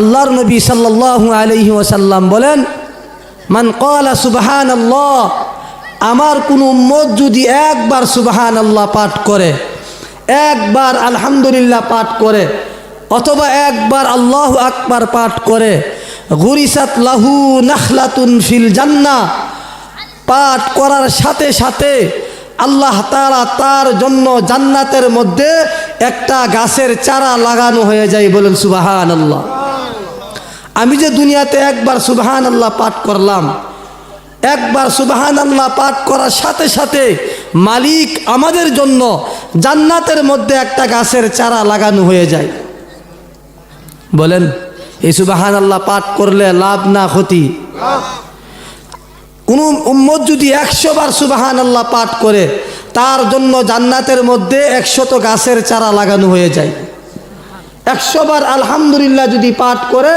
আল্লাহর নবী সাল্লাল্লাহু আলাইহি ওয়াসাল্লাম বলেন, মান কলা সুবাহান আল্লাহ আমার কোনো উম্মত যদি একবার সুবাহান আল্লাহ পাঠ করে, একবার আলহামদুলিল্লাহ পাঠ করে, অথবা একবার আল্লাহ আকবার পাঠ করে, গুরিসাত লাহু নাখলাতুন ফিল জান্না, পাঠ করার সাথে সাথে আল্লাহ তাআলা তার জন্য জান্নাতের মধ্যে একটা গাছের চারা লাগানো হয়ে যায় বলেন সুবাহান আল্লাহ আমি যে দুনিয়াতে একবার সুবাহান আল্লাহ পাঠ করলাম, একবার সুবাহান আল্লাহ পাঠ করার সাথে সাথে মালিক আমাদের জন্য জান্নাতের মধ্যে একটা গাছের চারা লাগানো হয়ে যায়। বলেন, এই সুবাহান আল্লাহ পাঠ করলে লাভ না ক্ষতি? কোন উম্মত যদি একশো বার সুবাহান আল্লাহ পাঠ করে, তার জন্য জান্নাতের মধ্যে একশত গাছের চারা লাগানো হয়ে যায়। একশো বার আলহামদুলিল্লাহ যদি পাঠ করে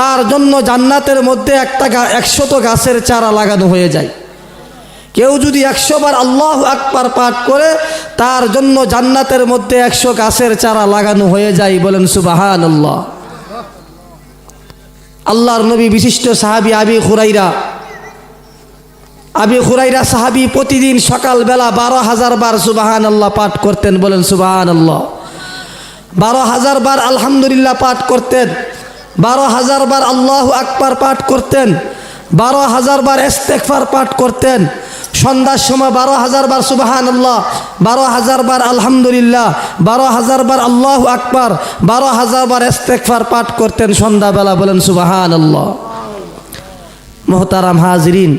তার জন্য জান্নাতের মধ্যে একটা একশত গাছের চারা লাগানো হয়ে যায়। কেউ যদি একশো বার আল্লাহ আকবার পাঠ করে, তার জন্য জান্নাতের মধ্যে একশো গাছের চারা লাগানো হয়ে যায় বলেন সুবাহান আল্লাহ আল্লাহর নবী বিশিষ্ট সাহাবি আবি খুরাইরা আবি খুরাইরা সাহাবি প্রতিদিন সকালবেলা বারো হাজার বার সুবাহান আল্লাহ পাঠ করতেন বলেন সুবাহান আল্লাহ বারো হাজার বার আলহামদুলিল্লাহ পাঠ করতেন। বারো হাজার বার আল্লাহ আকবার পাঠ করতেন, বারো হাজার বার ইস্তেকফার পাঠ করতেন, সন্ধ্যার সময় বারো হাজার বার সুবাহান আল্লাহ বারো হাজার বার আলহামদুলিল্লাহ, বারো হাজার বার আল্লাহ আকবার, বারো হাজার বার ইস্তেকফার পাঠ করতেন সন্ধ্যাবেলা বলেন সুবাহান আল্লাহ মোহতারাম হাজরিন,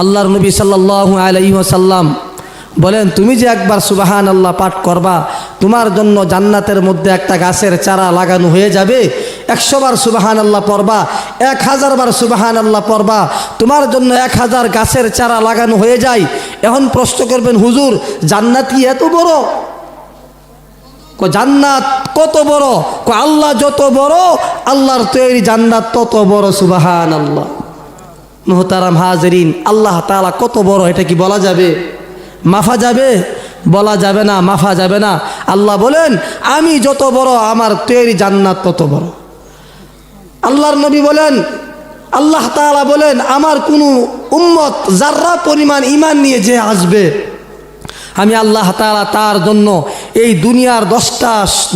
আল্লাহর নবী সাল্লাল্লাহু আলাইহি ওয়াসাল্লাম বলেন, তুমি যে একবার সুবাহান আল্লাহ পাঠ করবা, তোমার জন্য জান্নাতের মধ্যে একটা গাছের চারা লাগানো হয়ে যাবে একশো বার সুবাহান আল্লাহ পড়বা এক হাজার বার সুবাহান আল্লাহ পড়বা। তোমার জন্য এক হাজার গাছের চারা লাগানো হয়ে যায়। এখন প্রশ্ন করবেন, হুজুর, জান্নাত কি এত বড়? কো জান্নাত কত বড়? কো আল্লাহ যত বড়, আল্লাহর তৈরি জান্নাত তত বড় সুবাহান আল্লাহ মোহতারাম হাজরিন, আল্লাহ তাআলা কত বড়, এটা কি বলা যাবে? মাফা যাবে? বলা যাবে না, মাফা যাবে না। আল্লাহ বলেন, আমি যত বড়, আমার তৈরি জান্নাত তত বড়। আল্লাহর নবী বলেন, আল্লাহ তালা বলেন, আমার কোনো উম্মত যার্রা পরিমাণ ইমান নিয়ে যে আসবে, আমি আল্লাহ তালা তার জন্য এই দুনিয়ার দশটা,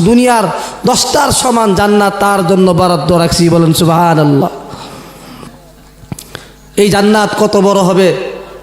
দুনিয়ার দশটার সমান জান্নাত তার জন্য বরাদ্দ রাখছি বলেন সুবাহ আল্লাহ এই জান্নাত কত বড় হবে?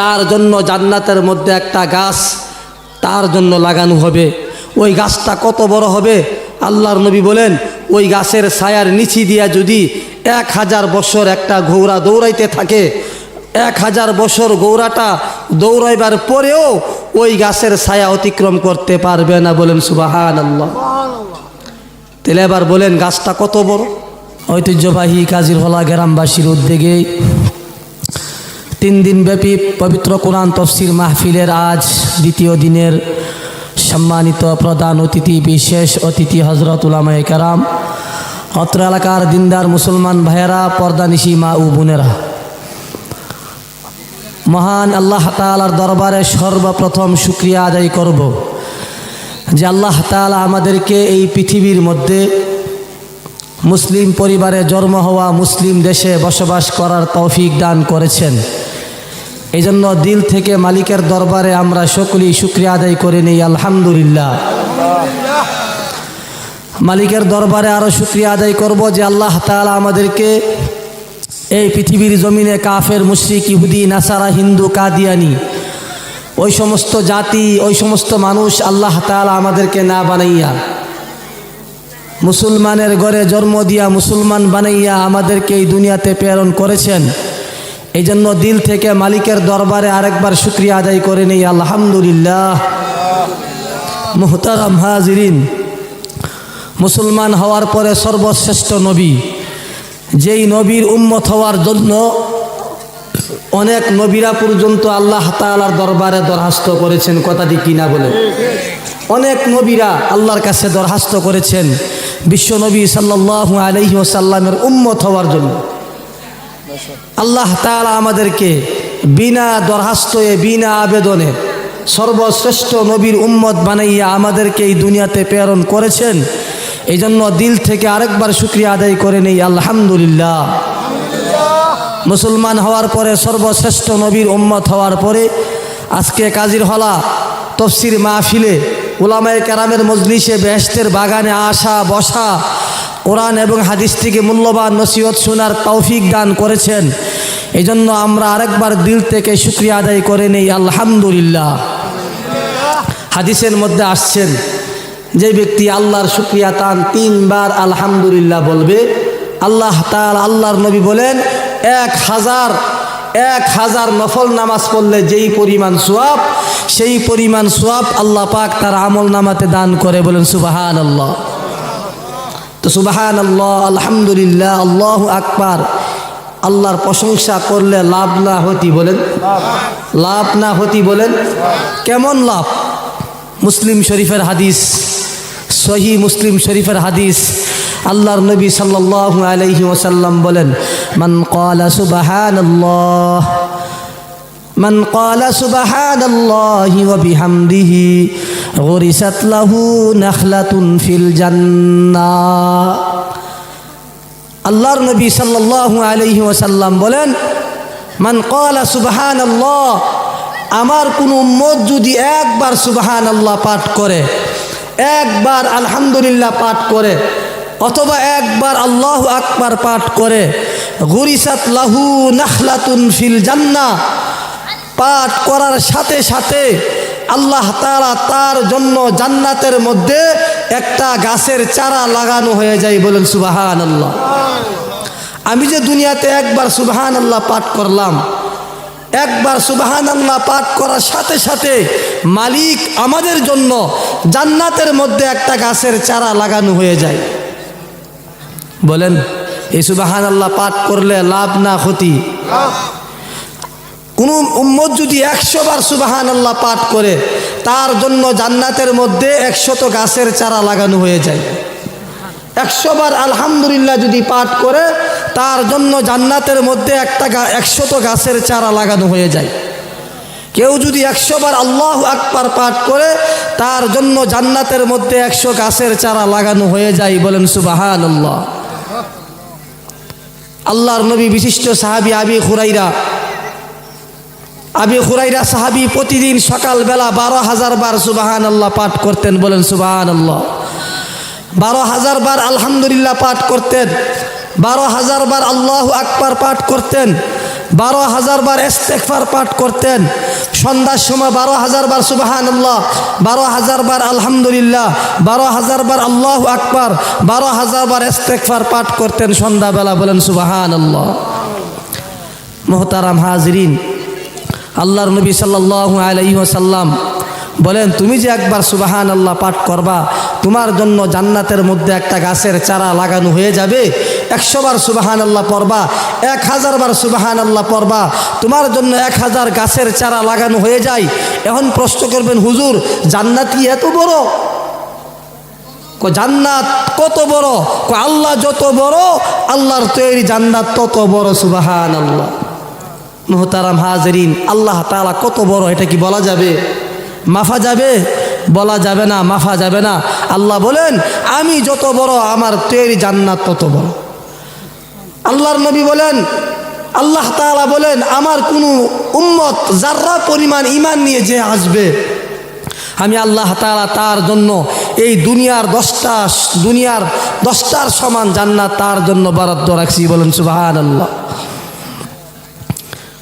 তার জন্য জান্নাতের মধ্যে একটা গাছ তার জন্য লাগানো হবে। ওই গাছটা কত বড় হবে? আল্লাহর নবী বলেন, ওই গাছের ছায়ার নিচি দিয়া যদি এক হাজার বছর একটা ঘোড়া দৌড়াইতে থাকে, এক হাজার বছর গৌরাটা দৌড়াইবার পরেও ওই গাছের ছায়া অতিক্রম করতে পারবে না বলেন সুবাহান আল্লাহ তাহলে এবার বলেন, গাছটা কত বড়? ঐতিহ্যবাহী কাজিরহলা গ্রামবাসীর উদ্যোগে তিন দিন ব্যাপী পবিত্র কোরআন তফসির মাহফিলের আজ দ্বিতীয় দিনের সম্মানিত প্রধান অতিথি, বিশেষ অতিথি হজরত উলামায় কারাম, অত্র এলাকার দিনদার মুসলমান ভাইয়েরা, পর্দানিশি মা ও বোনেরা। মহান আল্লাহ তালার দরবারে সর্বপ্রথম শুক্রিয়া আদায় করব যে আল্লাহ তালা আমাদেরকে এই পৃথিবীর মধ্যে মুসলিম পরিবারে জন্ম হওয়া মুসলিম দেশে বসবাস করার তৌফিক দান করেছেন। এই জন্য দিল থেকে মালিকের দরবারে আমরা সকলেই শুক্রিয়া আদায় করে নিই, আলহামদুলিল্লাহ। মালিকের দরবারে আরও শুক্রিয়া আদায় করব যে আল্লাহ তাআলা আমাদেরকে এই পৃথিবীর জমিনে কাফের, মুশরিক, ইহুদি, নাসারা, হিন্দু, কাদিয়ানি, ওই সমস্ত জাতি, ওই সমস্ত মানুষ আল্লাহ তাআলা আমাদেরকে না বানাইয়া, মুসলমানের ঘরে জন্ম দিয়া মুসলমান বানাইয়া আমাদেরকে এই দুনিয়াতে প্রেরণ করেছেন। এই জন্য দিল থেকে মালিকের দরবারে আরেকবার শুক্রিয়া আদায় করে নেই। আলহামদুলিল্লাহ। মুহতারাম হাজিরিন। মুসলমান হওয়ার পরে সর্বশ্রেষ্ঠ নবী। যেই নবীর উম্মত হওয়ার জন্য অনেক নবীরা পর্যন্ত আল্লাহ তাআলার দরবারে দরখাস্ত করেছেন। কথাটি কিনা বলে? অনেক নবীরা আল্লাহর কাছে দরখাস্ত করেছেন। বিশ্ব নবী সাল্লাল্লাহু আলাইহি ওসাল্লামের উম্মত হওয়ার জন্য। আল্লাহ তাআলা আমাদেরকে বিনা দরখাস্তয়ে বিনা আবেদনে সর্বশ্রেষ্ঠ নবীর উম্মত বানাইয়া আমাদেরকে এই দুনিয়াতে প্রেরণ করেছেন। এই জন্য দিল থেকে আরেকবার শুক্রিয়া আদায় করে নেই, আলহামদুলিল্লাহ। মুসলমান হওয়ার পরে, সর্বশ্রেষ্ঠ নবীর উম্মত হওয়ার পরে আজকে কাজির হলা তফসির মাহফিলে ওলামায় কেরামের মজলিসে বেহেস্তের বাগানে আসা, বসা কোরআন এবং হাদিস থেকে মূল্যবান নসিহত, শোনার তৌফিক দান করেছেন। এই জন্য আমরা আরেকবার দিল থেকে শুক্রিয়া আদায় করে নেই। আলহামদুলিল্লাহ। হাদিসের মধ্যে আসছেন, যে ব্যক্তি আল্লাহর শুক্রিয়া তান তিনবার আলহামদুলিল্লাহ বলবে, আল্লাহ তাল আল্লাহর নবী বলেন, এক হাজার এক হাজার নফল নামাজ পড়লে যেই পরিমাণ সোয়াব সেই পরিমাণ সোয়াব আল্লাহ পাক তার আমল নামাতে দান করে বলেন সুবাহান আল্লাহ সুবাহান আল্লাহ আলহামদুলিল্লাহ আল্লাহ আকবার আল্লাহর প্রশংসা করলে লাভ না হতি বলেন লাভ না হতি বলেন কেমন লাভ মুসলিম শরীফের হাদিস সহি মুসলিম শরীফের হাদিস আল্লাহর নবী সাল্লাল্লাহু আলাইহি ওয়াসাল্লাম বলেন মান ক্বালা সুবহানাল্লাহ من قال سبحان الله وبحمده غرست له نخلة في الجنة আল্লাহর নবী সাল্লাল্লাহু আলাইহি ওয়াসাল্লাম বলেন মান ক্বালা সুবহানাল্লাহ আমার কোন উম্মত যদি একবার সুবহান আল্লাহ পাঠ করে একবার আলহামদুলিল্লাহ পাঠ করে অথবা একবার আল্লাহ আকবার পাঠ করে গুরিসাত লাহু নাখলাতুন ফিল জান্নাহ পাঠ করার সাথে সাথে আল্লাহ তারা তার জন্য জান্নাতের মধ্যে একটা গাছের চারা লাগানো হয়ে যায় বলেন সুবাহান আল্লাহ আমি যে দুনিয়াতে একবার সুবাহান আল্লাহ পাঠ করলাম, একবার সুবাহান আল্লাহ পাঠ করার সাথে সাথে মালিক আমাদের জন্য জান্নাতের মধ্যে একটা গাছের চারা লাগানো হয়ে যায়। বলেন, এই সুবাহান আল্লাহ পাঠ করলে লাভ না ক্ষতি? কোনো উম্মত যদি একশো বার সুবাহান আল্লাহ পাঠ করে, তার জন্য জান্নাতের মধ্যে একশত গাছের চারা লাগানো হয়ে যায়। একশো বার আলহামদুলিল্লাহ যদি পাঠ করে, তার জন্য জান্নাতের মধ্যে একটা একশত গাছের চারা লাগানো হয়ে যায়। কেউ যদি একশো বার আল্লাহ আকবার পাঠ করে, তার জন্য জান্নাতের মধ্যে একশো গাছের চারা লাগানো হয়ে যায় বলেন সুবাহান আল্লাহ আল্লাহর নবী বিশিষ্ট সাহাবি আবি খুরাইরা আবি খুরাইরা সাহাবি প্রতিদিন সকালবেলা বারো হাজার বার সুবাহান আল্লাহ পাঠ করতেন, বলেন সুবাহান আল্লাহ বারো হাজার বার আলহামদুলিল্লাহ পাঠ করতেন, বারো হাজার বার আল্লাহ আকবার পাঠ করতেন, বারো হাজার বার এস্তেকফার পাঠ করতেন, সন্ধ্যার সময় বারো হাজার বার সুবাহান আল্লাহ বারো হাজার বার আলহামদুলিল্লাহ, বারো হাজার বার আল্লাহ আকবার, বারো হাজার বার এস্তেকফার পাঠ করতেন সন্ধ্যাবেলা, বলেন সুবাহান আল্লাহ মোহতারাম হাজরিন আল্লাহর নবী সাল্লাহ সাল্লাম বলেন, তুমি যে একবার সুবাহান আল্লাহ পাঠ করবা, তোমার জন্য জান্নাতের মধ্যে একটা গাছের চারা লাগানো হয়ে যাবে। একশো বার সুবাহান আল্লাহ পড়বা, এক হাজার বার সুবাহান আল্লাহ পড়বা, তোমার জন্য এক হাজার গাছের চারা লাগানো হয়ে যায়। এখন প্রশ্ন করবেন, হুজুর, জান্নাত কি এত বড়? ক, জান্নাত কত বড়? ক, আল্লাহ যত বড়, আল্লাহর তৈরি জান্নাত তত বড় সুবাহান আল্লাহ মোহতারাম হাজরিন, আল্লাহ তালা কত বড়, এটা কি বলা যাবে? মাফা যাবে? বলা যাবে না, মাফা যাবে না। আল্লাহ বলেন, আমি যত বড়, আমার তৈরি জান্নাত তত বড়। আল্লাহর নবী বলেন, আল্লাহ তালা বলেন, আমার কোনো উম্মত যার্রা পরিমাণ ইমান নিয়ে যে আসবে, আমি আল্লাহ তালা তার জন্য এই দুনিয়ার দশটা, দুনিয়ার দশটার সমান জান্নাত তার জন্য বরাদ্দ রাখছি বলেন সুবাহান আল্লাহ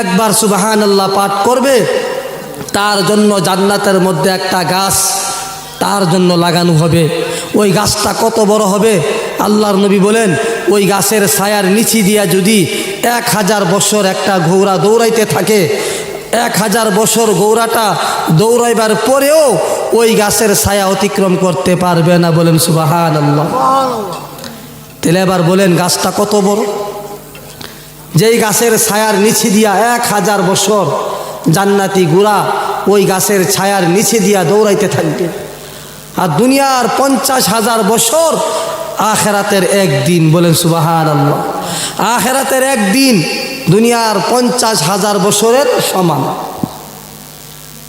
একবার সুবাহান আল্লাহ পাঠ করবে, তার জন্য জান্নাতের মধ্যে একটা গাছ তার জন্য লাগানো হবে। ওই গাছটা কত বড় হবে? আল্লাহর নবী বলেন, ওই গাছের ছায়ার নিচি দিয়া যদি এক হাজার বছর একটা ঘোড়া দৌড়াইতে থাকে, এক হাজার বছর গৌরাটা দৌড়াইবার পরেও ওই গাছের ছায়া অতিক্রম করতে পারবে না বলেন সুবাহান আল্লাহ তাহলে এবার বলেন, গাছটা কত বড়? যেই গাছের ছায়ার নিচে দিয়া এক হাজার বছর জান্নাতি গুড়া, ওই গাছের ছায়ার নিচে দিয়া দৌড়াইতে থাকবে। আর দুনিয়ার পঞ্চাশ হাজার বছর আখেরাতের একদিন বলেন সুবাহান আল্লাহ আখেরাতের একদিন দুনিয়ার পঞ্চাশ হাজার বছরের সমান।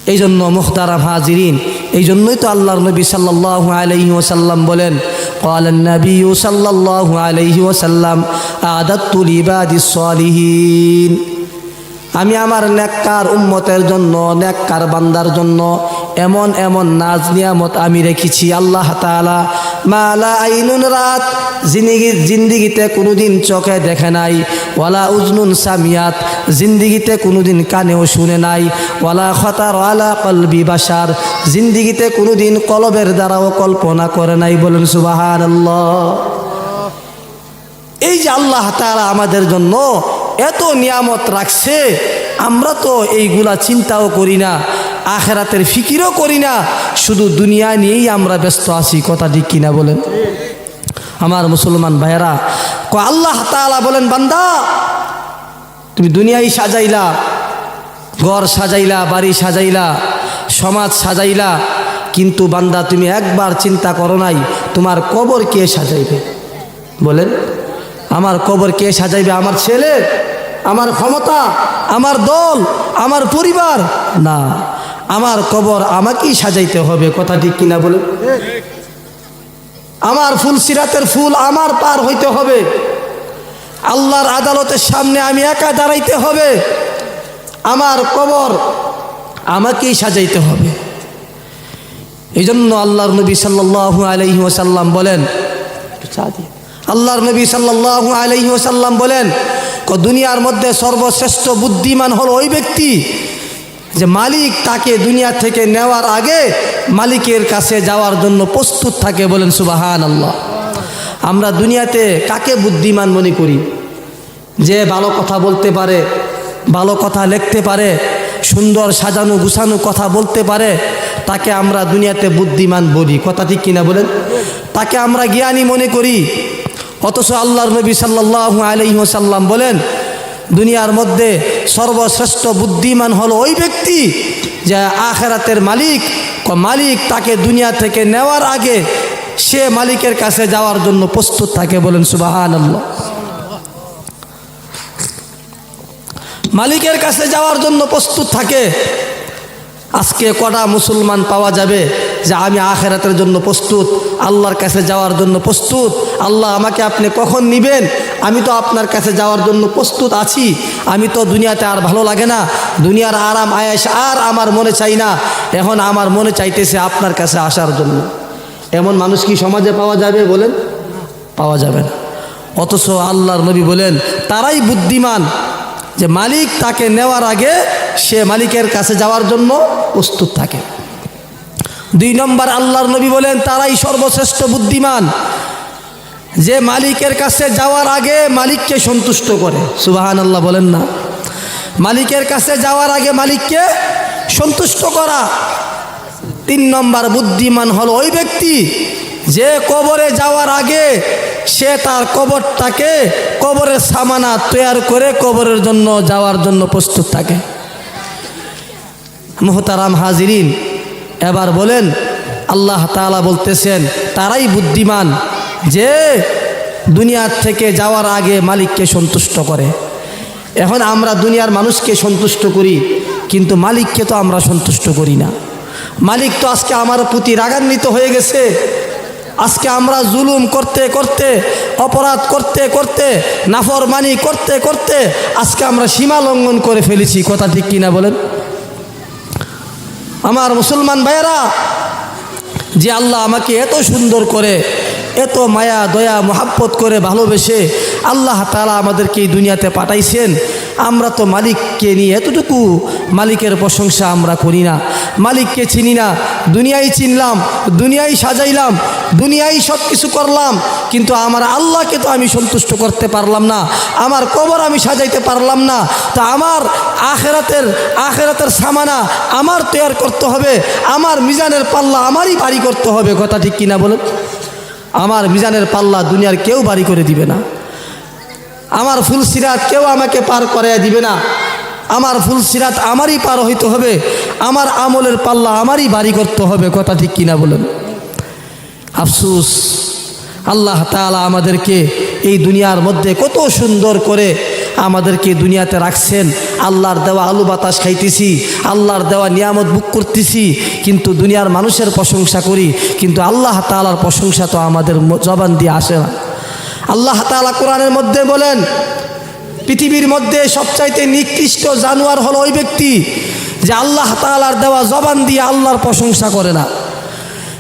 এই জন্য মুখতারাম হাজিরিন এই জন্যই তো আল্লাহর নবী সাল্লাহ আলহি ওসাল্লাম বলেন قال النبي صلى الله عليه وسلم أعددت لعبادي الصالحين আমি আমার নেককার উম্মতের জন্য নেককার বান্দার জন্য এমন এমন নাজ নিয়ামত আমি রেখেছি, আল্লাহ তালা মালা আইনুন রাত জিন্দিগি জিন্দিগিতে কোনোদিন চোখে দেখে নাই। ওয়ালা উজনুন সামিয়াত, জিন্দিগিতে কোনোদিন কানেও শুনে নাই। ওয়ালা খতার ওয়ালা কলবি বাসার, জিন্দিগিতে কোনোদিন কলবের দ্বারাও কল্পনা করে নাই বলেন সুবাহান এই যে আল্লাহ তারা আমাদের জন্য এত নিয়ামত রাখছে, আমরা তো এইগুলা চিন্তাও করি না। আখেরাতের ফিকিরও করি না। শুধু দুনিয়া নিয়েই আমরা ব্যস্ত আছি, কথা ঠিক কিনা বলেন আমার মুসলমান ভাইয়েরা ক আল্লাহ তালা বলেন, বান্দা, তুমি দুনিয়াই সাজাইলা, ঘর সাজাইলা, বাড়ি সাজাইলা, সমাজ সাজাইলা, কিন্তু বান্দা, তুমি একবার চিন্তা করো নাই, তোমার কবর কে সাজাইবে? বলেন, আমার কবর কে সাজাইবে? আমার ছেলে, আমার ক্ষমতা, আমার দল, আমার পরিবার? না। আমার কবর আমাকেই সাজাইতে হবে, কথা ঠিক কিনা বলে? আমার ফুল সিরাতের ফুল আমার পার হইতে হবে। আল্লাহর আদালতের সামনে আমি একা দাঁড়াইতে হবে। আমার কবর আমাকেই সাজাইতে হবে। এই জন্য আল্লাহর নবী সাল্লাল্লাহু আলাইহি ওয়াসাল্লাম বলেন, আল্লাহর নবী সাল্লাল্লাহু আলাইহি ওয়াসাল্লাম বলেন দুনিয়ার মধ্যে সর্বশ্রেষ্ঠ বুদ্ধিমান হলো ওই ব্যক্তি যে মালিক তাকে দুনিয়া থেকে নেওয়ার আগে মালিকের কাছে যাওয়ার জন্য প্রস্তুত থাকে বলেন সুবাহান আল্লাহ আমরা দুনিয়াতে কাকে বুদ্ধিমান মনে করি? যে ভালো কথা বলতে পারে, ভালো কথা লিখতে পারে, সুন্দর সাজানো গুছানো কথা বলতে পারে, তাকে আমরা দুনিয়াতে বুদ্ধিমান বলি। কথা ঠিক কিনা বলেন? তাকে আমরা জ্ঞানী মনে করি। অথচ আল্লাহর নবী সাল্লাহ আলহিহসাল্লাম বলেন, দুনিয়ার মধ্যে সর্বশ্রেষ্ঠ বুদ্ধিমান হলো ওই ব্যক্তি যে আখেরাতের মালিক। মালিক তাকে দুনিয়া থেকে নেওয়ার আগে সে মালিকের কাছে যাওয়ার জন্য প্রস্তুত থাকে বলেন সুবাহান মালিকের কাছে যাওয়ার জন্য প্রস্তুত থাকে। আজকে কটা মুসলমান পাওয়া যাবে? যে আমি আখেরাতের জন্য প্রস্তুত, আল্লাহর কাছে যাওয়ার জন্য প্রস্তুত, আল্লাহ আমাকে আপনি কখন নিবেন? আমি তো আপনার কাছে যাওয়ার জন্য প্রস্তুত আছি। আমি তো দুনিয়াতে আর ভালো লাগে না। দুনিয়ার আরাম আয়াস আর আমার মনে চাই না। এখন আমার মনে চাইতেছে আপনার কাছে আসার জন্য। এমন মানুষ কি সমাজে পাওয়া যাবে বলেন? পাওয়া যাবে না। অথচ আল্লাহর নবী বলেন, তারাই বুদ্ধিমান। যে মালিক তাকে নেওয়ার আগে সে মালিকের কাছে যাওয়ার জন্য প্রস্তুত থাকে। দুই নম্বর আল্লাহর নবী বলেন, তারাই সর্বশ্রেষ্ঠ বুদ্ধিমান। যে মালিকের কাছে যাওয়ার আগে মালিককে সন্তুষ্ট করে। সুবাহান আল্লাহ বলেন না। মালিকের কাছে যাওয়ার আগে মালিককে সন্তুষ্ট করা। তিন নম্বর, বুদ্ধিমান হল ওই ব্যক্তি যে কবরে যাওয়ার আগে সে তার কবরটাকে কবরের সামানা তৈয়ার করে কবরের জন্য যাওয়ার জন্য প্রস্তুত থাকে। মোহতারাম হাজিরিন এবার বলেন, আল্লাহ তালা বলতেছেন, তারাই বুদ্ধিমান যে দুনিয়ার থেকে যাওয়ার আগে মালিককে সন্তুষ্ট করে। এখন আমরা দুনিয়ার মানুষকে সন্তুষ্ট করি, কিন্তু মালিককে তো আমরা সন্তুষ্ট করি না। মালিক তো আজকে আমার প্রতি রাগান্বিত হয়ে গেছে। আজকে আমরা জুলুম করতে করতে, অপরাধ করতে করতে, নাফরমানি করতে করতে আজকে আমরা সীমা লঙ্ঘন করে ফেলেছি। কথা ঠিক কিনা বলেন? আমার মুসলমান ভাইয়েরা, যে আল্লাহ আমাকে এত সুন্দর করে, এত মায়া, দয়া, মোহাব্বত করে ভালোবেসে আল্লাহ তালা আমাদেরকে এই দুনিয়াতে পাঠাইছেন আমরা তো মালিককে নিয়ে এতটুকু, মালিকের প্রশংসা আমরা করি না। মালিককে চিনি না, দুনিয়াই চিনলাম, দুনিয়াই সাজাইলাম, দুনিয়াই সব কিছু করলাম, কিন্তু আমার আল্লাহকে তো আমি সন্তুষ্ট করতে পারলাম না, আমার কবর আমি সাজাইতে পারলাম না, তা আমার আখেরাতের আখেরাতের সামানা আমার তৈরি করতে হবে, আমার মিজানের পাল্লা আমারই বাড়ি করতে হবে, কথা ঠিক কিনা বলুন? আমার মিজানের পাল্লা দুনিয়ার কেউ বাড়ি করে দিবে না। আমার ফুল সিরাত কেউ আমাকে পার করাইয়া দিবে না। আমার ফুল সিরাত আমারই পার হইতে হবে। আমার আমলের পাল্লা আমারই বাড়ি করতে হবে। কথা ঠিক কিনা বলুন? আফসুস, আল্লাহ তালা আমাদেরকে এই দুনিয়ার মধ্যে কত সুন্দর করে আমাদেরকে দুনিয়াতে রাখছেন। আল্লাহর দেওয়া আলু বাতাস খাইতেছি, আল্লাহর দেওয়া নিয়ামত বুক করতেছি, কিন্তু দুনিয়ার মানুষের প্রশংসা করি, কিন্তু আল্লাহ তালার প্রশংসা তো আমাদের জবান দিয়ে আসে না। আল্লাহ তালা কোরআনের মধ্যে বলেন, পৃথিবীর মধ্যে সবচাইতে নিকৃষ্ট জানোয়ার হলো ওই ব্যক্তি যে আল্লাহ তালার দেওয়া জবান দিয়ে আল্লাহর প্রশংসা করে না।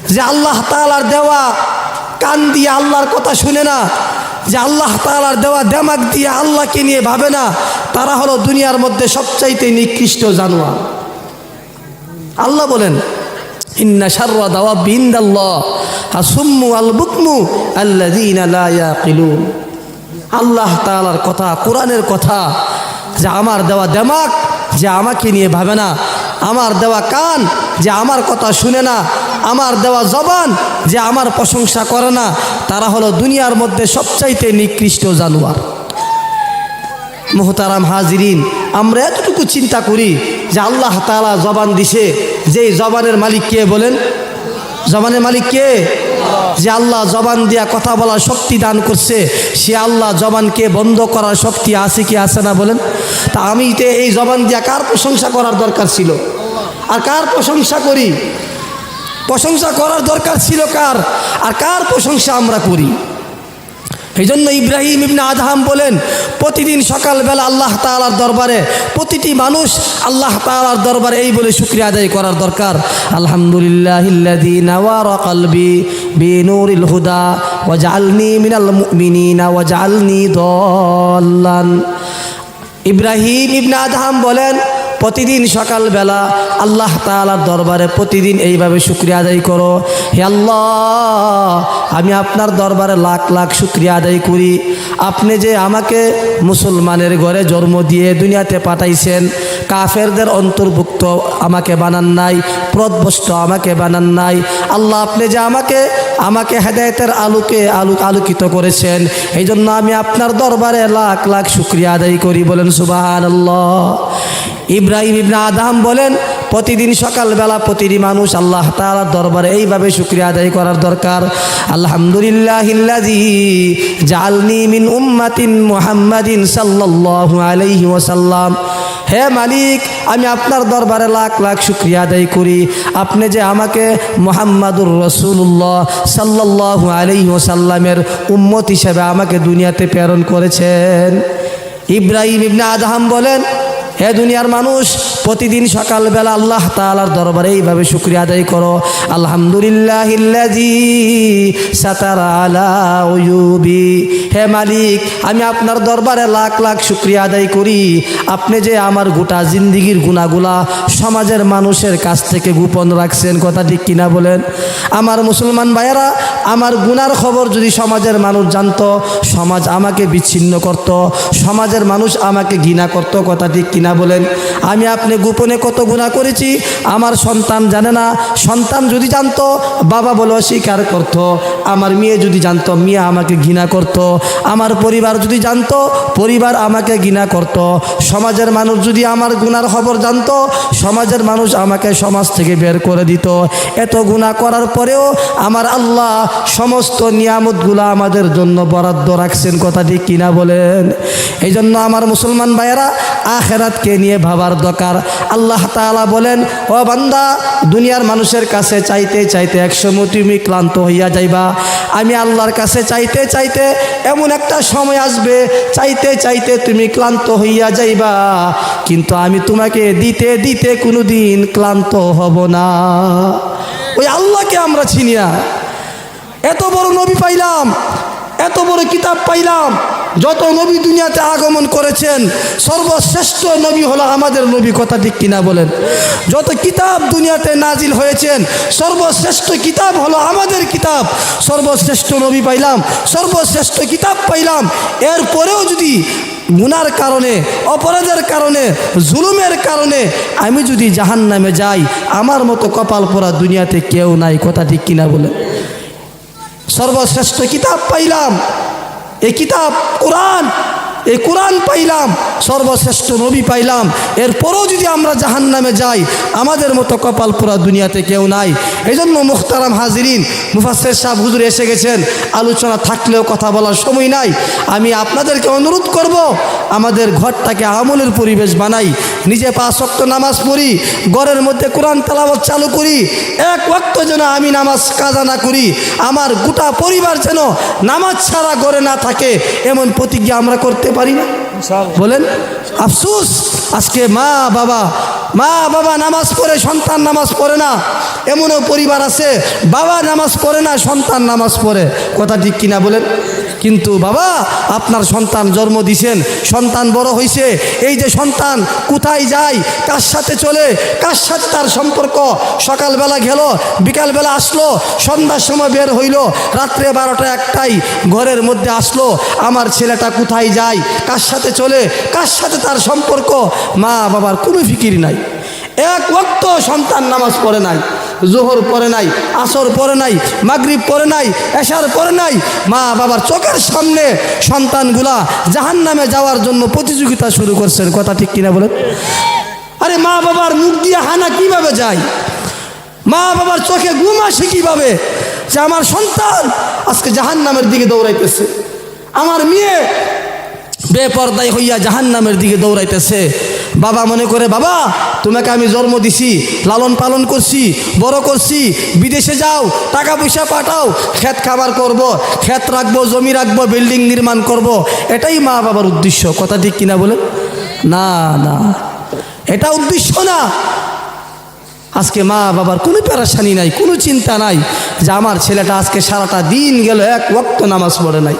যে আল্লাহ তালার দেওয়া কান দিয়ে আল্লাহর কথা শুনে না। যে আল্লাহ তালার দেওয়া দেমাক দিয়ে আল্লাহকে নিয়ে ভাবে না। তারা হলো দুনিয়ার মধ্যে সবচাইতে নিকৃষ্ট জানোয়ার। আল্লাহ বলেন ইন্না শাররা দাওয়া বিন্দাল্লাহ আসুম্মু আল বুকমু আল্লাযীনা লা আল্লাহ কথা, কোরআনের কথা, যে আমার দেওয়া দেমাক, যে আমাকে নিয়ে ভাবে না। আমার দেওয়া কান, যে আমার কথা শুনে না। আমার দেওয়া জবান, যে আমার প্রশংসা করে না। তারা হলো দুনিয়ার মধ্যে সবচাইতে নিকৃষ্ট জানোয়ার। মোহতারাম হাজিরিন, আমরা এতটুকু চিন্তা করি যে আল্লাহ তালা জবান দিছে যে জবানের মালিক কে বলেন? জবানের মালিক কে? যে আল্লাহ জবান দিয়া কথা বলার শক্তি দান করছে, সে আল্লাহ জবানকে বন্ধ করার শক্তি আছে কি আছে না বলেন? তা আমি তো এই জবান দিয়া কার প্রশংসা করার দরকার ছিল? আর কার প্রশংসা করি? প্রশংসা করার দরকার ছিল কার? আর কার প্রশংসা আমরা করি? এই জন্য ইব্রাহিম ইবনে আদহাম বলেন প্রতিদিন সকালবেলা আল্লাহ তালার দরবারে প্রতিটি মানুষ আল্লাহ তালার দরবারে এই বলে শুক্রিয়া আদায় করার দরকার। আলহামদুলিল্লাহ মিনাল ইব্রাহিম ইবনা আদহাম বলেন প্রতিদিন সকালবেলা আল্লাহ তালার দরবারে প্রতিদিন এইভাবে শুক্রিয়া আদায় করো। হে আল্লাহ, আমি আপনার দরবারে লাখ লাখ শুক্রিয়া আদায় করি। আপনি যে আমাকে মুসলমানের ঘরে জন্ম দিয়ে দুনিয়াতে পাঠাইছেন, কাফেরদের অন্তর্ভুক্ত আমাকে বানান নাই প্রদবষ্ট আমাকে বানান নাই। আল্লাহ, আপনি যে আমাকে আমাকে হেদায়তের আলোকে আলু, আলোকিত করেছেন এই জন্য আমি আপনার দরবারে লাখ লাখ শুক্রিয়া আদায় করি। বলেন সুবাহান আল্লাহ ইব্রাহিম ইবনে আদাম বলেন, প্রতিদিন সকালবেলা প্রতিটি মানুষ আল্লাহ তাআলার দরবারে এইভাবে শুক্রিয়া আদায় করার দরকার। আলহামদুলিল্লাহিল্লাযী জাআলনি মিন উম্মাতিন মুহাম্মাদিন সাল্লাল্লাহু আলাইহি ওয়াসাল্লাম। হে মালিক, আমি আপনার দরবারে লাখ লাখ শুক্রিয়া আদায় করি। আপনি যে আমাকে মোহাম্মদুর রসুল্লাহ সাল্লাল্লাহু আলাইহি ওয়াসাল্লামের উম্মত হিসেবে আমাকে দুনিয়াতে প্রেরণ করেছেন। ইব্রাহিম ইবনে আদহাম বলেন হে দুনিয়ার মানুষ, প্রতিদিন সকালবেলা আল্লাহ তালার দরবারে এইভাবে শুক্রিয়া আদায় করো। আলহামদুলিল্লাহ হে মালিক, আমি আপনার দরবারে লাখ লাখ শুক্রিয়া আদায় করি। আপনি যে আমার গোটা জিন্দিগির গুণাগুলা সমাজের মানুষের কাছ থেকে গোপন রাখছেন, কথা ঠিক কিনা বলেন? আমার মুসলমান ভাইয়েরা, আমার গুনার খবর যদি সমাজের মানুষ জানতো, সমাজ আমাকে বিচ্ছিন্ন করত, সমাজের মানুষ আমাকে ঘৃণা করত, কথা ঠিক কিনা বলেন, আমি আপনি গোপনে কত গুণা করেছি, আমার সন্তান জানে না, সন্তান যদি জানতো, বাবা বলে অস্বীকার করত, আমার মেয়ে যদি জানতো, মেয়ে আমাকে ঘৃণা করত, আমার পরিবার যদি জানতো, পরিবার আমাকে ঘৃণা করত, সমাজের মানুষ যদি আমার গুনার খবর জানতো, সমাজের মানুষ আমাকে সমাজ থেকে বের করে দিত। এত গুণা করার পরেও আমার আল্লাহ সমস্ত নিয়ামতগুলো আমাদের জন্য বরাদ্দ রাখছেন, কথা কিনা বলেন? এই জন্য আমার মুসলমান ভাইয়েরা আখেরাতকে নিয়ে ভাবার দরকার। আল্লাহ তাআলা বলেন, ও বান্দা, দুনিয়ার মানুষের কাছে চাইতে চাইতে একসময় তুমি ক্লান্ত হইয়া যাইবা। আমি আল্লাহর কাছে চাইতে চাইতে এমন একটা সময় আসবে, চাইতে চাইতে তুমি ক্লান্ত হইয়া যাইবা। কিন্তু আমি তোমাকে দিতে দিতে কোনো দিন ক্লান্ত হব না। ওই আল্লাহকে আমরা চিনি না। এত বড় নবী পাইলাম, এত বড় কিতাব পাইলাম যত নবী দুনিয়াতে আগমন করেছেন, সর্বশ্রেষ্ঠ নবী হলো আমাদের নবী, কথা ঠিক কিনা বলেন। যত কিতাব দুনিয়াতে নাজিল হয়েছেন, সর্বশ্রেষ্ঠ কিতাব হলো আমাদের কিতাব। সর্বশ্রেষ্ঠ নবী পাইলাম, সর্বশ্রেষ্ঠ কিতাব পাইলাম। এরপরেও যদি গুনার কারণে, অপরাধের কারণে, জুলুমের কারণে আমি যদি জাহান নামে যাই, আমার মতো কপাল পরা দুনিয়াতে কেউ নাই, কথা ঠিক কিনা বলে সর্বশ্রেষ্ঠ কিতাব পাইলাম এই কিতাব কোরআন এই কোরআন পাইলাম, সর্বশ্রেষ্ঠ নবী পাইলাম। এরপরও যদি আমরা জাহান নামে যাই, আমাদের মতো কপাল পোড়া দুনিয়াতে কেউ নাই। এই জন্য মুখতারাম হাজিরিন মুফাসের সাহেব হুজুর এসে গেছেন। আলোচনা থাকলেও কথা বলার সময় নাই। আমি আপনাদেরকে অনুরোধ করব, আমাদের ঘরটাকে আমলের পরিবেশ বানাই। নিজে পাঁচ শক্ত নামাজ পড়ি, ঘরের মধ্যে কোরআন তালাবত চালু করি। এক ওয়াক্ত যেন আমি নামাজ কাজা না করি, আমার গোটা পরিবার যেন নামাজ ছাড়া ঘরে না থাকে, এমন প্রতিজ্ঞা আমরা করতে পারি না? বলেন আফসুস আজকে মা বাবা মা বাবা নামাজ পড়ে সন্তান নামাজ পড়ে না। এমনও পরিবার আছে বাবা নামাজ পড়ে না সন্তান নামাজ পড়ে। কথা ঠিক কিনা বলেন? কিন্তু বাবা, আপনার সন্তান জন্ম দিছেন, সন্তান বড় হয়েছে এই যে সন্তান কোথায় যায়, কার সাথে চলে, কার সাথে তার সম্পর্ক? সকালবেলা গেল, বিকালবেলা আসলো, সন্ধ্যার সময় বের হইল, রাত্রে বারোটা একটাই ঘরের মধ্যে আসলো, আমার ছেলেটা কোথায় যায়, কার সাথে চলে, কার সাথে তার সম্পর্ক? মা বাবার কোনো ফিকির নাই। এক ওক্ত সন্তান নামাজ পড়ে নাই, জোহর পড়ে নাই, আসর পড়ে নাই, মাগরিব পড়ে নাই, এশার পরে নাই, মা বাবার চোখের সামনে সন্তানগুলা জাহান নামে যাওয়ার জন্য প্রতিযোগিতা শুরু করছেন। কথা ঠিক কিনা বলেন? আরে মা বাবার মুখ দিয়ে হানা কীভাবে যায়? মা বাবার চোখে ঘুম আসে কীভাবে? যে আমার সন্তান আজকে জাহান নামের দিকে দৌড়াইতেছে। আমার মেয়ে বেপর্দায় হইয়া জাহান নামের দিকে দৌড়াইতেছে। বাবা মনে করে, বাবা, তোমাকে আমি জন্ম দিছি, লালন পালন করছি, বড় করছি, বিদেশে যাও, টাকা পয়সা পাঠাও, ক্ষেত খাবার করব, ক্ষেত রাখব, জমি রাখব, বিল্ডিং নির্মাণ করব। এটাই মা বাবার উদ্দেশ্য। কথা ঠিক কিনা বলে? না না। এটা উদ্দেশ্য না। আজকে মা বাবার কোনো প্যারাসানি নাই, কোনো চিন্তা নাই যে আমার ছেলেটা আজকে সারাটা দিন গেল, এক ওয়াক্ত নামাজ পড়ে নাই।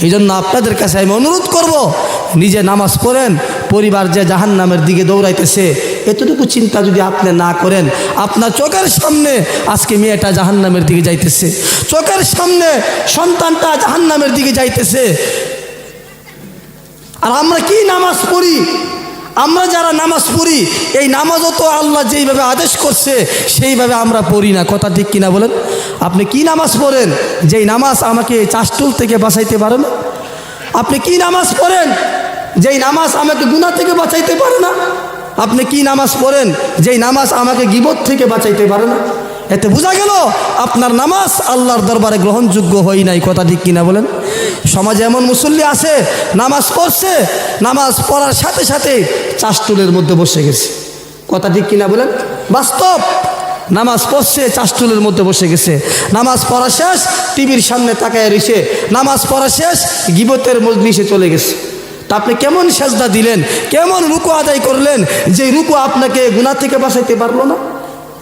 এই জন্য আপনাদের কাছে আমি অনুরোধ করব, নিজে নামাজ পড়েন পরিবার যে জাহান নামের দিকে দৌড়াইতেছে, এতটুকু চিন্তা যদি আপনি না করেন, আপনার চোখের সামনে আজকে মেয়েটা জাহান নামের দিকে যাইতেছে। চোখের সামনে সন্তানটা জাহান নামের দিকে যাইতেছে। আর আমরা কি নামাজ পড়ি? আমরা যারা নামাজ পড়ি, এই নামাজও তো আল্লাহ যেইভাবে আদেশ করছে, সেইভাবে আমরা পড়ি না। কথা ঠিক কিনা বলেন? আপনি কি নামাজ পড়েন? যেই নামাজ আমাকে চাষটুল থেকে বাঁচাইতে পারে না? আপনি কি নামাজ পড়েন? যেই নামাজ আমাকে গুণা থেকে বাঁচাইতে পারে না, আপনি কি নামাজ পড়েন? যেই নামাজ আমাকে গিবত থেকে বাঁচাইতে পারে না। এতে বোঝা গেল, আপনার নামাজ আল্লাহর দরবারে গ্রহণযোগ্য হই নাই, কথা ঠিক কিনা বলেন? সমাজে এমন মুসল্লি আছে, নামাজ পড়ছে, নামাজ পড়ার সাথে সাথে চাষটুলের মধ্যে বসে গেছে। কথা ঠিক কিনা বলেন? বাস্তব! নামাজ পড়ছে চাষটুলের মধ্যে বসে গেছে। নামাজ পড়া শেষ, টিভির সামনে তাকায় রয়েছে। নামাজ পড়া শেষ, গিবতের মজলিসে চলে গেছে। তা আপনি কেমন সেজদা দিলেন? কেমন রুকু আদায় করলেন? যে রুকু আপনাকে গুণা থেকে বাঁচাইতে পারল না?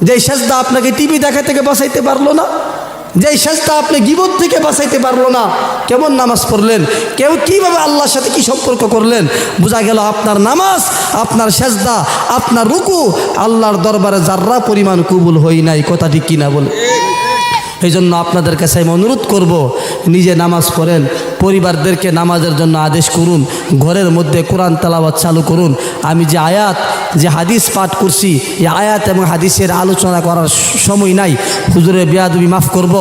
যেই সেজদা আপনাকে টিভি দেখা থেকে বাঁচাইতে পারল না? যেই সেজদা আপনি গিবত থেকে বাঁচাইতে পারল না? কেমন নামাজ পড়লেন? কেউ কীভাবে আল্লাহর সাথে কি সম্পর্ক করলেন? বোঝা গেল আপনার নামাজ, আপনার সেজদা, আপনার রুকু আল্লাহর দরবারে যার্রা পরিমাণ কবুল হই নাই কথাটি কিনা বলে। এই জন্য আপনাদের কাছে আমি অনুরোধ করব, নিজে নামাজ পড়েন পরিবারদেরকে নামাজের জন্য আদেশ করুন ঘরের মধ্যে কোরআন তালাবাদ চালু করুন আমি যে আয়াত যে হাদিস পাঠ করছি এই আয়াত এবং হাদিসের আলোচনা করার সময় নাই হুজুরের বেয়াদবি মাফ করব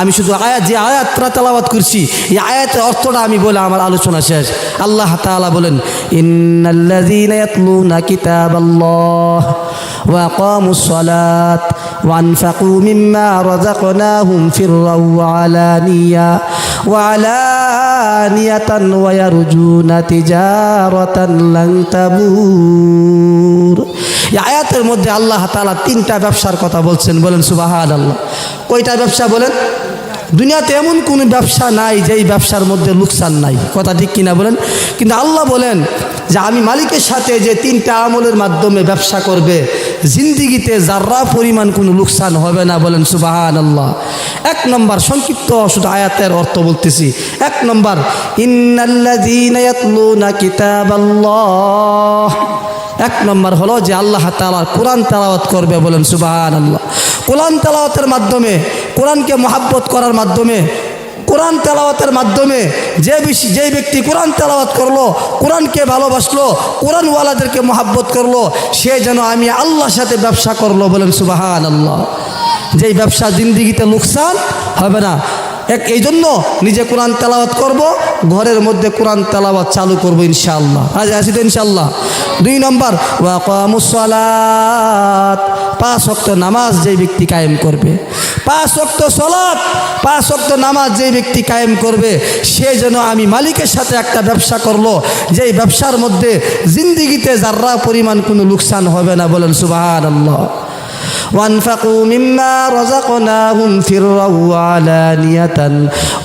আমি শুধু আয়াত যে আয়াতটা তালাবাদ করছি এই আয়াতের অর্থটা আমি বলে আমার আলোচনা শেষ আল্লাহ তাআলা বলেন ইন্নাল্লাযীনা ইয়াতলুনা কিতাবাল্লাহ وأقاموا الصلاة وأنفقوا مما رزقناهم سرا وعلانية আনিয়াতান ওয়া রুজুনা তিজারাতান লাং তাবুর। এই আয়াতের মধ্যে আল্লাহ তাআলা তিনটা ব্যবসার কথা বলছেন, বলেন সুবহানাল্লাহ। কয়টা ব্যবসা বলেন? দুনিয়াতে এমন কোনো ব্যবসা নাই যেই ব্যবসার মধ্যে লোকসান নাই। কথা ঠিক কিনা বলেন? কিন্তু আল্লাহ বলেন যে আমি মালিকের সাথে যে তিনটা আমলের মাধ্যমে ব্যবসা করবে, জিন্দিগিতে যার্রা পরিমাণ কোনো লোকসান হবে না বলেন সুবাহান আল্লাহ এক নম্বর সংক্ষিপ্ত শুধু আয়াতের অর্থ বলতেছি। এক নম্বর এক নম্বর হলো যে আল্লাহ তালা কোরআন তালাওয়াত করবে বলেন সুবাহান আল্লাহ কোরআন তেলাওয়াতের মাধ্যমে, কোরআনকে মহাব্বত করার মাধ্যমে কোরআন তেলাওয়াতের মাধ্যমে যে যে ব্যক্তি কোরআন তেলাওয়াত করল, কোরআনকে ভালোবাসলো, কোরআনওয়ালাদেরকে মহাব্বত করল, সে যেন আমি আল্লাহর সাথে ব্যবসা করল বলেন সুবাহান আল্লাহ যেই ব্যবসা জিন্দিগিতে লোকসান হবে না। এক এই জন্য নিজে কোরআন তেলাওয়াত করব, ঘরের মধ্যে কোরআন তেলাওয়াত চালু করব ইনশাআল্লাহ। আজ আসি তো ইনশাআল্লাহ? দুই নম্বর ওয়াকামুসলাত পাঁচ অক্ত নামাজ যেই ব্যক্তি কায়েম করবে। পাঁচ অক্ত সলাৎ পাঁচ অক্ত নামাজ যে ব্যক্তি কায়েম করবে, সে যেন আমি মালিকের সাথে একটা ব্যবসা করল, যেই ব্যবসার মধ্যে জিন্দিগিতে যার্রা পরিমাণ কোনো লোকসান হবে না, বলেন সুবাহ আল্লাহ وانفقوا مما رزقناهم سرا وعلانية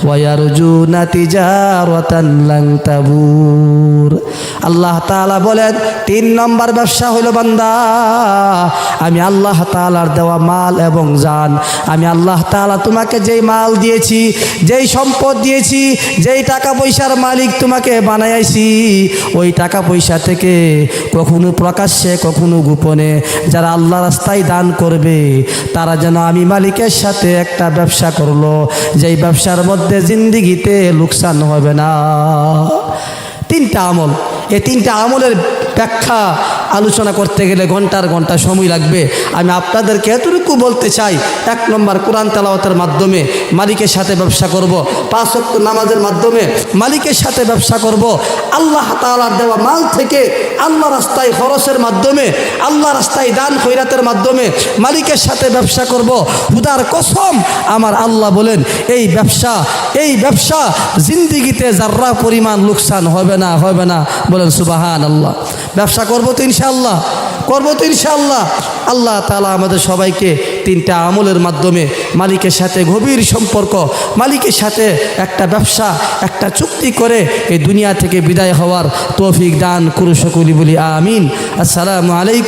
ويرجون تجارة لن تبور আল্লাহ তাআলা বলেন তিন নম্বর ব্যবসা হলো বান্দা আমি আল্লাহ তাআলার দেওয়া মাল এবং জান আমি আল্লাহ তাআলা তোমাকে যেই মাল দিয়েছি যেই সম্পদ দিয়েছি যেই টাকা পয়সার মালিক তোমাকে বানাইছি ওই টাকা পয়সা থেকে কখনো প্রকাশ্যে কখনো গোপনে যারা আল্লাহ রাস্তায় দান করবে। তারা যেন আমি মালিকের সাথে একটা ব্যবসা করল, যেই ব্যবসার মধ্যে জিন্দিগিতে লোকসান হবে না। তিনটা আমল। এই তিনটা আমলের ব্যাখ্যা আলোচনা করতে গেলে ঘণ্টার ঘণ্টা সময় লাগবে আমি আপনাদেরকে এতটুকু বলতে চাই, এক নম্বর কোরআন তেলাওয়াতের মাধ্যমে মালিকের সাথে ব্যবসা করব। পাঁচ ওয়াক্ত নামাজের মাধ্যমে মালিকের সাথে ব্যবসা করব। আল্লাহ তালার দেওয়া মাল থেকে আল্লাহ রাস্তায় খরচের মাধ্যমে, আল্লাহ রাস্তায় দান খৈরাতের মাধ্যমে মালিকের সাথে ব্যবসা করব। হুদার কসম, আমার আল্লাহ বলেন, এই ব্যবসা এই ব্যবসা জিন্দিগিতে যার্রা পরিমাণ লোকসান হবে না হবে না বলেন সুবাহান আল্লাহ ব্যবসা করব তো ইনশাআল্লাহ, করব তো ইনশাআল্লাহ। আল্লাহ তালা আমাদের সবাইকে তিনটা আমলের মাধ্যমে মালিকের সাথে গভীর সম্পর্ক, মালিকের সাথে একটা ব্যবসা, একটা চুক্তি করে এই দুনিয়া থেকে বিদায় হওয়ার তৌফিক দান করু বলি, আমিন। আসসালামু আলাইকুম।